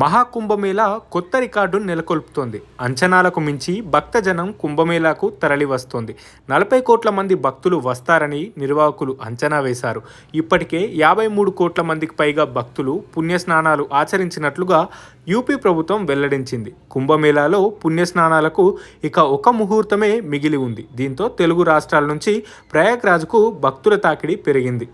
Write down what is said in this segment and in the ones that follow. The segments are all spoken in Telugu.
మహాకుంభమేళా కొత్త రికార్డును నెలకొల్పుతోంది. అంచనాలకు మించి భక్తజనం కుంభమేళాకు తరలి వస్తోంది నలభై కోట్ల మంది భక్తులు వస్తారని నిర్వాహకులు అంచనా వేశారు. ఇప్పటికే యాభై మూడు కోట్ల మందికి పైగా భక్తులు పుణ్యస్నానాలు ఆచరించినట్లుగా యూపీ ప్రభుత్వం వెల్లడించింది. కుంభమేళాలో పుణ్యస్నానాలకు ఇక ఒక ముహూర్తమే మిగిలి ఉంది. దీంతో తెలుగు రాష్ట్రాల నుంచి ప్రయాగ్రాజ్కు భక్తుల తాకిడి పెరిగింది.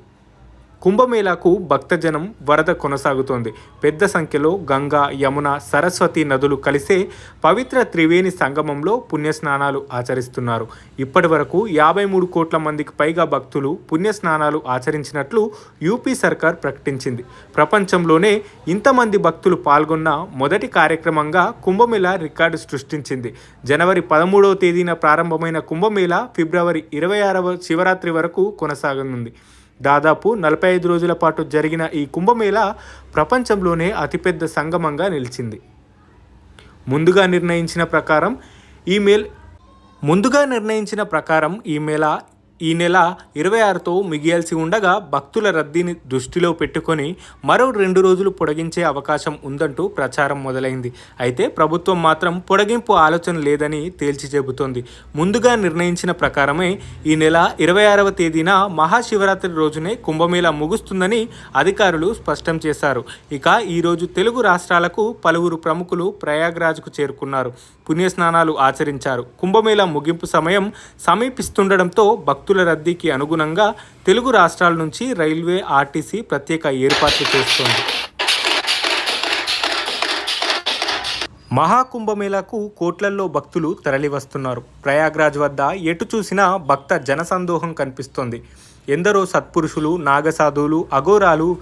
కుంభమేళాకు భక్తజనం వరద కొనసాగుతోంది. పెద్ద సంఖ్యలో గంగా యమున సరస్వతి నదులు కలిసే పవిత్ర త్రివేణి సంగమంలో పుణ్యస్నానాలు ఆచరిస్తున్నారు. ఇప్పటి వరకు యాభై మూడు కోట్ల మందికి పైగా భక్తులు పుణ్యస్నానాలు ఆచరించినట్లు యూపీ సర్కార్ ప్రకటించింది. ప్రపంచంలోనే ఇంతమంది భక్తులు పాల్గొన్న మొదటి కార్యక్రమంగా కుంభమేళా రికార్డు సృష్టించింది. జనవరి పదమూడవ తేదీన ప్రారంభమైన కుంభమేళా ఫిబ్రవరి ఇరవై ఆరవ శివరాత్రి వరకు కొనసాగనుంది. దాదాపు నలభై ఐదు రోజుల పాటు జరిగిన ఈ కుంభమేళ ప్రపంచంలోనే అతిపెద్ద సంగమంగా నిలిచింది. ముందుగా నిర్ణయించిన ప్రకారం ఈ మేల్ ముందుగా నిర్ణయించిన ప్రకారం ఈ మేళ ఈ నెల ఇరవై ఆరుతో మిగియాల్సి ఉండగా భక్తుల రద్దీని దృష్టిలో పెట్టుకొని మరో రెండు రోజులు పొడిగించే అవకాశం ఉందంటూ ప్రచారం మొదలైంది. అయితే ప్రభుత్వం మాత్రం పొడిగింపు ఆలోచన లేదని తేల్చి చెబుతోంది. ముందుగా నిర్ణయించిన ప్రకారమే ఈ నెల ఇరవై ఆరవ తేదీన మహాశివరాత్రి రోజునే కుంభమేళ ముగుస్తుందని అధికారులు స్పష్టం చేశారు. ఇక ఈరోజు తెలుగు రాష్ట్రాలకు పలువురు ప్రముఖులు ప్రయాగ్రాజ్కు చేరుకున్నారు. పుణ్యస్నానాలు ఆచరించారు. కుంభమేళ ముగింపు సమయం సమీపిస్తుండటంతో భక్తులు రద్దీకి అనుగుణంగా తెలుగు రాష్ట్రాల నుంచి రైల్వే ఆర్టీసీ ప్రత్యేక ఏర్పాట్లు చేస్తోంది. మహాకుంభమేళాకు కోట్లల్లో భక్తులు తరలివస్తున్నారు. ప్రయాగ్రాజ్ వద్ద ఎటు చూసినా భక్త జనసందోహం కనిపిస్తోంది. ఎందరో సత్పురుషులు నాగసాధువులు అఘోరాలు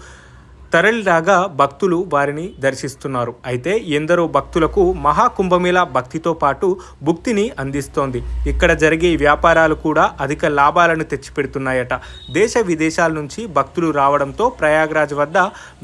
తరలిరాగా భక్తులు వారిని దర్శిస్తున్నారు. అయితే ఎందరో భక్తులకు మహాకుంభమేళా భక్తితో పాటు భుక్తిని అందిస్తోంది. ఇక్కడ జరిగే వ్యాపారాలు కూడా అధిక లాభాలను తెచ్చిపెడుతున్నాయట. దేశ విదేశాల నుంచి భక్తులు రావడంతో ప్రయాగ్రాజ్ వద్ద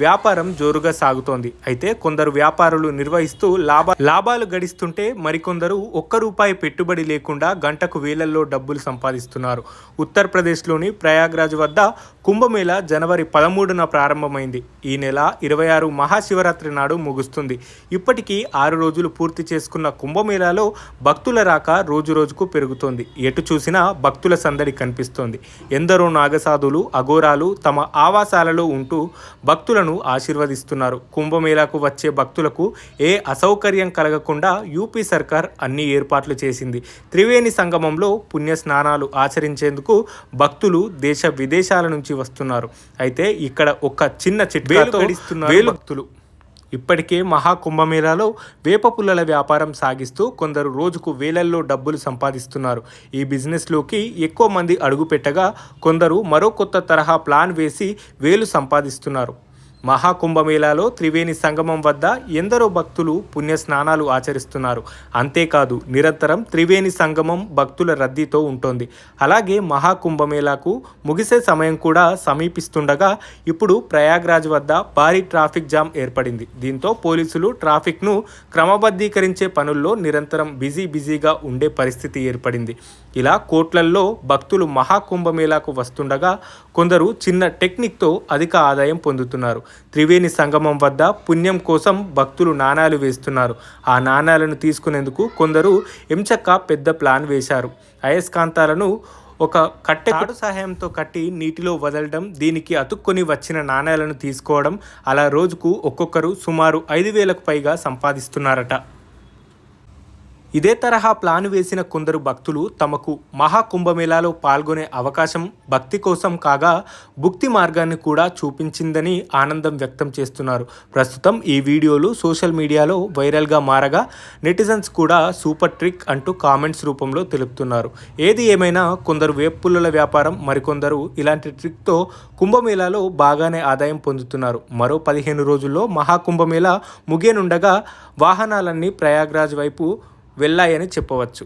వ్యాపారం జోరుగా సాగుతోంది. అయితే కొందరు వ్యాపారులు నిర్వహిస్తూ లాభ లాభాలు గడిస్తుంటే మరికొందరు ఒక్క రూపాయి పెట్టుబడి లేకుండా గంటకు వేలల్లో డబ్బులు సంపాదిస్తున్నారు. ఉత్తరప్రదేశ్లోని ప్రయాగ్రాజ్ వద్ద కుంభమేళా జనవరి పదమూడున ప్రారంభమైంది. ఈ నెల ఇరవై ఆరు మహాశివరాత్రి నాడు ముగుస్తుంది. ఇప్పటికీ ఆరు రోజులు పూర్తి చేసుకున్న కుంభమేళాలో భక్తుల రాక రోజు రోజుకు పెరుగుతోంది. ఎటు చూసినా భక్తుల సందడి కనిపిస్తోంది. ఎందరో నాగసాధులు అఘోరాలు తమ ఆవాసాలలో ఉంటూ భక్తులను ఆశీర్వదిస్తున్నారు. కుంభమేళాకు వచ్చే భక్తులకు ఏ అసౌకర్యం కలగకుండా యూపీ సర్కార్ అన్ని ఏర్పాట్లు చేసింది. త్రివేణి సంగమంలో పుణ్య స్నానాలు ఆచరించేందుకు భక్తులు దేశ విదేశాల నుంచి వస్తున్నారు. అయితే ఇక్కడ ఒక చిన్న చిట్కాతో వేలు భక్తులు. ఇప్పటికే మహాకుంభమేళాలో వేప పుల్లల వ్యాపారం సాగిస్తూ కొందరు రోజుకు వేలల్లో డబ్బులు సంపాదిస్తున్నారు. ఈ బిజినెస్లోకి ఎక్కువ మంది అడుగు పెట్టగా కొందరు మరో కొత్త తరహా ప్లాన్ వేసి వేలు సంపాదిస్తున్నారు. మహాకుంభమేళాలో త్రివేణి సంగమం వద్ద ఎందరో భక్తులు పుణ్య స్నానాలు ఆచరిస్తున్నారు. అంతేకాదు నిరంతరం త్రివేణి సంగమం భక్తుల రద్దీతో ఉంటుంది. అలాగే మహాకుంభమేళాకు ముగిసే సమయం కూడా సమీపిస్తుండగా ఇప్పుడు ప్రయాగ్రాజ్ వద్ద భారీ ట్రాఫిక్ జామ్ ఏర్పడింది. దీంతో పోలీసులు ట్రాఫిక్ను క్రమబద్ధీకరించే పనుల్లో నిరంతరం బిజీ బిజీగా ఉండే పరిస్థితి ఏర్పడింది. ఇలా కోట్లల్లో భక్తులు మహాకుంభమేళాకు వస్తుండగా కొందరు చిన్న టెక్నిక్తో అధిక ఆదాయం పొందుతున్నారు. త్రివేణి సంగమం వద్ద పుణ్యం కోసం భక్తులు నాణాలు వేస్తున్నారు. ఆ నాణాలను తీసుకునేందుకు కొందరు ఎంచక్క పెద్ద ప్లాన్ వేశారు. అయస్కాంతాలను ఒక కట్టె సహాయంతో కట్టి నీటిలో వదలడం దీనికి అతుక్కొని వచ్చిన నాణేలను తీసుకోవడం అలా రోజుకు ఒక్కొక్కరు సుమారు ఐదు వేలకు పైగా సంపాదిస్తున్నారట. ఇదే తరహా ప్లాన్ వేసిన కొందరు భక్తులు తమకు మహాకుంభమేళాలో పాల్గొనే అవకాశం భక్తి కోసం కాగా భుక్తి మార్గాన్ని కూడా చూపించిందని ఆనందం వ్యక్తం చేస్తున్నారు. ప్రస్తుతం ఈ వీడియోలు సోషల్ మీడియాలో వైరల్గా మారగా నెటిజన్స్ కూడా సూపర్ ట్రిక్ అంటూ కామెంట్స్ రూపంలో తెలుపుతున్నారు. ఏది ఏమైనా కొందరు వేపుల్ల వ్యాపారం మరికొందరు ఇలాంటి ట్రిక్తో కుంభమేళాలో బాగానే ఆదాయం పొందుతున్నారు. మరో పదిహేను రోజుల్లో మహాకుంభమేళా ముగియనుండగా వాహనాలన్నీ ప్రయాగ్రాజ్ వైపు వెళ్ళాయని చెప్పవచ్చు.